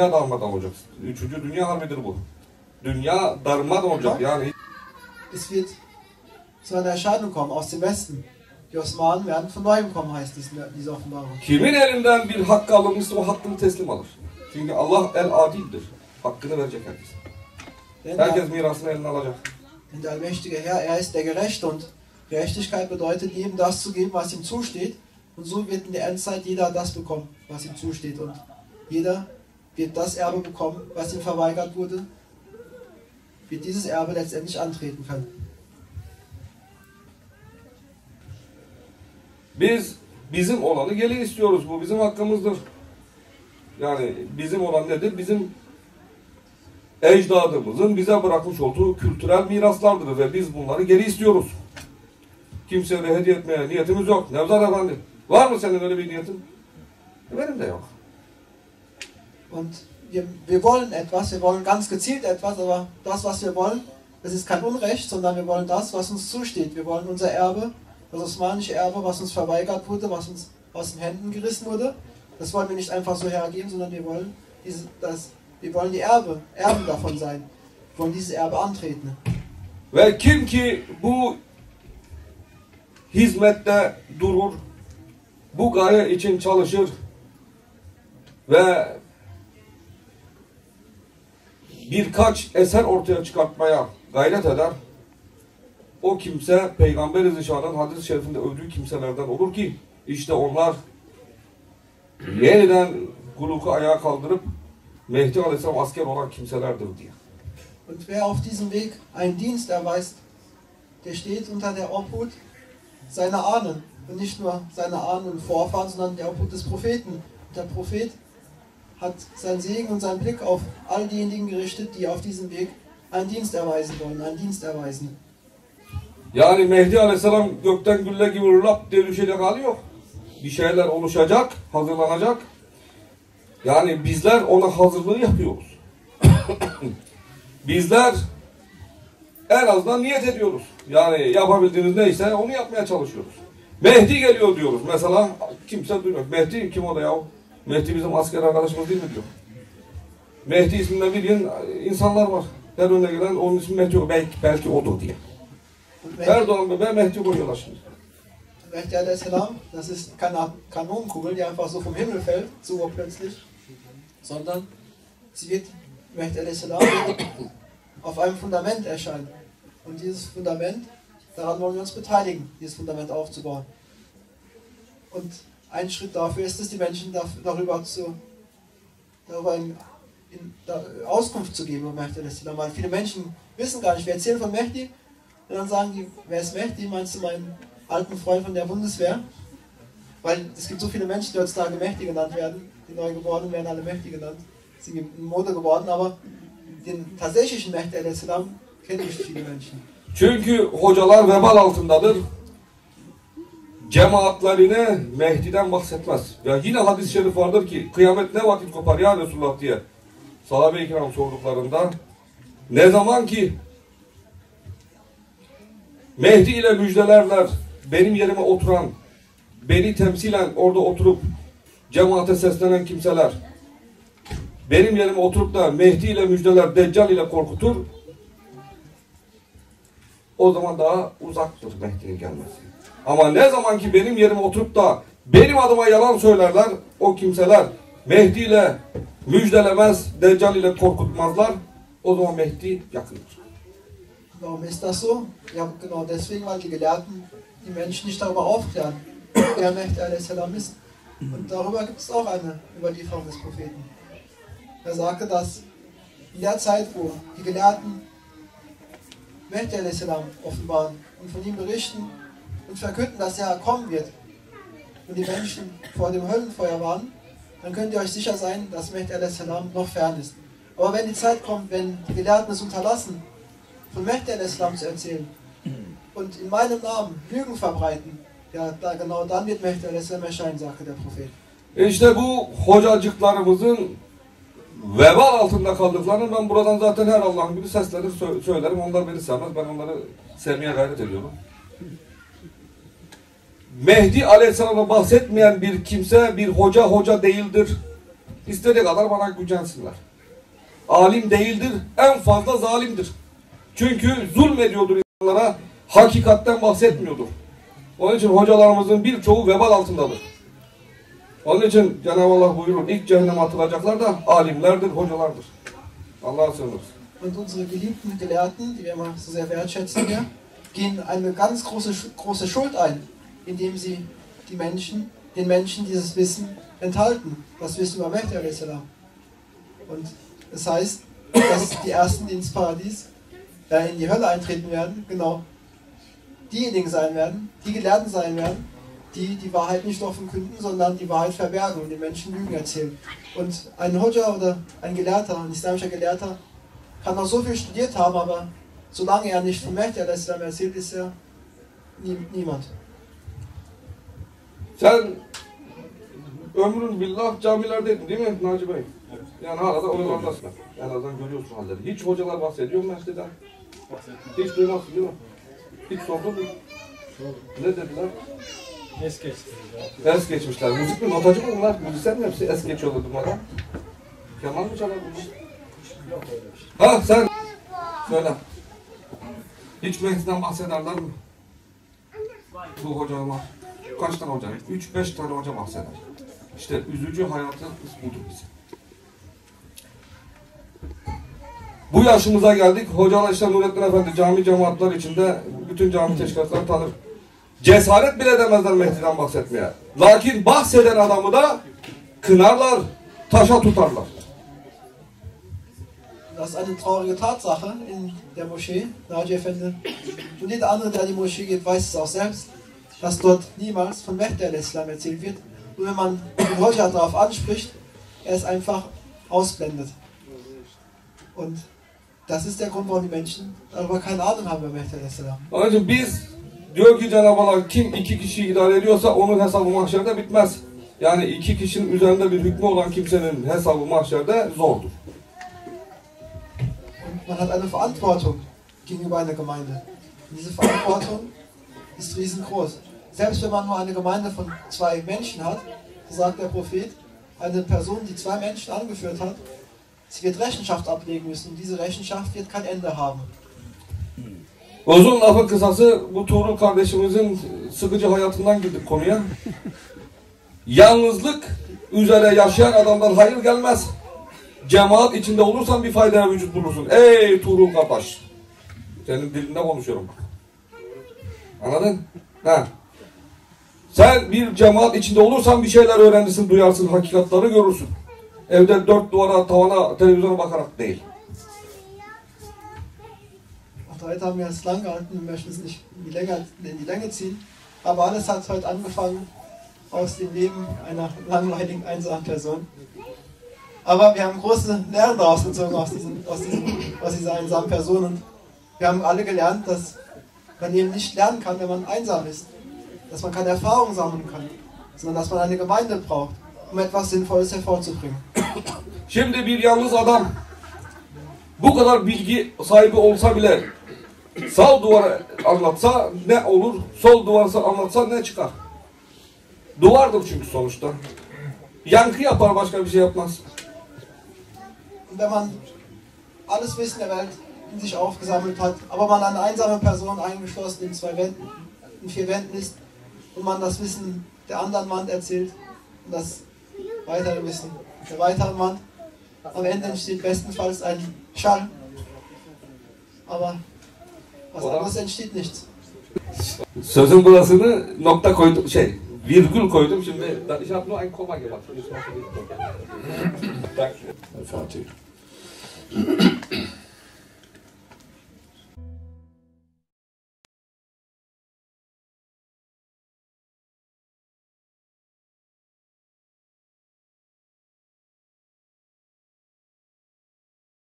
dünya darmadan olacak. Üçüncü dünya harbidir bu. Dünya darmadan olacak yani. Es wird zu einer Erscheinung kommen aus dem Westen. Die Osmanen werden von neuem kommen, heißt dies- diese Offenbarung. Kimin elinden bir hakkı alınmışsa o hakkını teslim alır. Çünkü Allah el adildir. Hakkını verecek herkes. Denn Herkes mirasını eline alacak. denn der allmächtige Herr, er ist der Gerechte und Gerechtigkeit bedeutet jedem das zu geben, was ihm zusteht. Und so wird in der Endzeit jeder das bekommen, was ihm zusteht. Und jeder wird das Erbe bekommen, was ihm verweigert wurde, wird dieses Erbe letztendlich antreten können. Biz bizim olanı geri istiyoruz. Bu bizim hakkımızdır. Yani bizim olan nedir? Bizim ecdadımızın bize bırakmış olduğu kültürel miraslardır ve biz bunları geri istiyoruz. Kimseye hediye etmeye niyetimiz yok. Nevzat Efendi, var mı senin öyle bir niyetin? Benim de yok. Und wir, wir wollen etwas, wir wollen ganz gezielt etwas, aber das, was wir wollen, das ist kein Unrecht, sondern wir wollen das, was uns zusteht. Wir wollen unser Erbe, das osmanische Erbe, was uns verweigert wurde, was uns aus den Händen gerissen wurde. Das wollen wir nicht einfach so hergeben, sondern wir wollen, diese, das, wir wollen die Erbe, Erben davon sein. Wir wollen dieses Erbe antreten. Ve kim ki bu hizmette durur, bu gaye için çalışır ve birkaç eser ortaya çıkartmaya gayret eder, o kimse Peygamber-i hadis-i şerifinde övdüğü kimselerden olur ki, işte onlar yeniden kuluku ayağa kaldırıp Mehdi Aleyhisselam asker olan kimselerdir diye. Und wer auf diesem Weg einen Dienst erweist, der steht unter der Obhut seiner Ahnen. Und nicht nur seiner Ahnen und Vorfahren, sondern der Obhut des Propheten. Der Prophet hat seinen Segen und seinen Blick auf all diejenigen gerichtet, die auf diesem Weg einen Dienst erweisen wollen, einen Dienst erweisen. Yani Mehdi Aleyhisselam gökten gülle gibi lap diye düşecek hali yok. Bir şeyler oluşacak, hazırlanacak. Yani bizler ona hazırlığı yapıyoruz. bizler en azından niyet ediyoruz. Yani yapabildiğimiz neyse onu yapmaya çalışıyoruz. Mehdi geliyor diyoruz. Mesela kimse duymuyor. Mehdi kim o da ya? Mehdi bizim asker arkadaşımız değil mi diyor. Mehdi isminde bildiğin insanlar var. Her önüne gelen onun ismi Mehdi. Belki, belki odur diye. Mehdi, Erdoğan ve Mehdi koyuyorlar şimdi. Mehdi a.s. das ist keine Kanonenkugel, die einfach so vom Himmel fällt, so plötzlich, sondern sie wird, Mehdi wird auf einem Fundament erscheinen. Und dieses Fundament, daran wollen wir uns beteiligen, dieses Fundament aufzubauen. Und ein Schritt dafür ist es, die Menschen darüber zu darüber in, in, da, Auskunft zu geben über Mehdi. Weil viele Menschen wissen gar nicht, wir erzählen von Mehdi und dann sagen die, wer ist Mehdi? Meinst du meinen alten Freund von der Bundeswehr? Weil es gibt so viele Menschen, die heutzutage Mehdi genannt werden. Die Neugeborenen werden alle Mehdi genannt. Sind in Mode geworden, aber den tatsächlichen Mehdi al-Islam kennen nicht viele Menschen. Çünkü hocalar vebal altındadır. Cemaatlerine Mehdi'den bahsetmez. Ya yine hadis-i şerif vardır ki kıyamet ne vakit kopar ya Resulullah diye sahabe-i kiram sorduklarında ne zaman ki Mehdi ile müjdelerler benim yerime oturan beni temsilen orada oturup cemaate seslenen kimseler benim yerime oturup da Mehdi ile müjdeler Deccal ile korkutur o zaman daha uzaktır Mehdi'nin gelmesi. Ama ne zaman ki benim yerime oturup da benim adıma yalan söylerler, o kimseler Mehdi ile müjdelemez, Deccal ile korkutmazlar, o zaman Mehdi yakındır. Warum ist das so? Ja, genau deswegen, weil die Gelehrten die Menschen nicht darüber aufklären, wer Mehdi al-Islam ist. Und darüber gibt es auch eine Überlieferung des Propheten. Er sagte, dass in der Zeit, wo die Gelehrten Mehdi al-Islam offenbaren und von ihm berichten und verkünden, dass er kommen wird und die Menschen vor dem Höllenfeuer waren, dann könnt ihr euch sicher sein, dass Mehdi al-Islam noch fern ist. Aber wenn die Zeit kommt, wenn die Gelehrten es unterlassen, von Mehdi al-Islam zu erzählen und in meinem Namen Lügen verbreiten, ja, da, genau dann wird Mehdi al-Islam erscheinen, sagte der Prophet. İşte bu hocacıklarımızın vebal altında kaldıklarını ben buradan zaten her Allah'ın gibi seslenir sö- söylerim. Onlar beni sevmez. Ben onları sevmeye gayret ediyorum. Mehdi Aleyhisselam'a bahsetmeyen bir kimse bir hoca hoca değildir. istediği kadar bana gücensinler. Alim değildir, en fazla zalimdir. Çünkü zulmediyordur insanlara, hakikatten bahsetmiyordur. Onun için hocalarımızın birçoğu vebal altındadır. Onun için Cenab-ı Allah buyurur, ilk cehenneme atılacaklar da alimlerdir, hocalardır. Allah'a sığınırız. Und unsere geliebten Gelehrten, die wir immer so sehr wertschätzen hier, gehen eine ganz große, große Schuld ein, indem sie die Menschen, den Menschen dieses Wissen enthalten, das Wissen über Mehdi a.s. Und es heißt, dass die Ersten, die ins Paradies, äh, in die Hölle eintreten werden, genau diejenigen sein werden, die Gelehrten sein werden, die die Wahrheit nicht offen künden, sondern die Wahrheit verbergen und den Menschen Lügen erzählen. Und ein Hodja oder ein Gelehrter, ein islamischer Gelehrter, kann noch so viel studiert haben, aber solange er nicht von Mehdi a.s. erzählt, ist er nie, niemand. Sen ömrün billah camilerdeydin değil mi Naci Bey? Yani hala da oralardasın. En azından görüyorsun halleri. Hiç hocalar bahsediyor mu mesciden? Hiç duymazsın değil mi? Hiç sordun mu? Ne dediler? Es geçti. Es geçmişler. Müzik mi? Notacı mı bunlar? Müzisyen mi hepsi? Es geçiyordu durmadan. Kemal mi çalar bunlar? Ha sen söyle. Hiç Mehdi'den bahsederler mi? Bu hocalar. Kaç tane hoca? 3-5 tane hoca bahseder. İşte üzücü hayatımız budur bizim. Bu yaşımıza geldik. Hocalar işte Nurettin Efendi cami cemaatler içinde bütün cami teşkilatları tanır. Cesaret bile edemezler Mehdi'den bahsetmeye. Lakin bahseden adamı da kınarlar, taşa tutarlar. Das ist eine traurige Tatsache in der Moschee, Naji Effendi. Und jeder andere, der in die Moschee geht, weiß es auch selbst, dass dort niemals von Mehdi al-Islam erzählt wird. Und wenn man den Hoja darauf anspricht, er es einfach ausblendet. Und das ist der Grund, warum die Menschen darüber keine Ahnung haben über Mehdi al-Islam. Biz diyor ki Cenab-ı Allah kim iki kişiyi idare ediyorsa onun hesabı mahşerde bitmez. Yani iki kişinin üzerinde bir hükmü olan kimsenin hesabı mahşerde zordur. Man hat eine Verantwortung gegenüber einer Gemeinde. Diese Verantwortung ist riesengroß. Selbst wenn man nur eine Gemeinde von zwei Menschen hat, sagt der Prophet, eine Person, die zwei Menschen angeführt hat, sie wird Rechenschaft ablegen müssen. Und diese Rechenschaft wird kein Ende haben. Uzun lafın kısası bu Tuğrul kardeşimizin sıkıcı hayatından girdik konuya. Yalnızlık üzere yaşayan adamdan hayır gelmez. Cemaat içinde olursan bir faydaya vücut bulursun. Ey Tuğrul kardeş. Senin dilinde konuşuyorum. Anladın? Ha. Sen bir cemaat içinde olursan bir şeyler öğrenirsin, duyarsın, hakikatları görürsün. Evde dört duvara, tavana, televizyona bakarak değil. Heute haben wir es lang gehalten und möchten es nicht in die, Länge, in die Länge ziehen. Aber alles hat heute angefangen aus dem Leben einer langweiligen, einsamen Person. Aber wir haben große Lehren daraus gezogen aus, diesen, aus, diesen, aus dieser einsamen Person. Und wir haben alle gelernt, dass man eben nicht lernen kann, wenn man einsam ist. Dass man keine Erfahrung sammeln kann, sondern dass man eine Gemeinde braucht, um etwas Sinnvolles hervorzubringen. Şimdi bir yalnız adam bu kadar bilgi sahibi olsa bile sağ duvara anlatsa ne olur, sol duvarsa anlatsa ne çıkar? Duvardır çünkü sonuçta. Yankı yapar başka bir şey yapmaz. Wenn man alles Wissen der Welt in sich aufgesammelt hat, aber man eine einsame Person eingeschlossen in zwei Wänden, in vier Wänden ist und man das Wissen der anderen Wand erzählt und das weitere Wissen der weiteren Wand, am Ende entsteht bestenfalls ein Schall, aber Oder? anderes entsteht nichts. Sözün burasını nokta koydum, şey virgül koydum şimdi. Ich habe nur ein Komma gemacht. Fertig.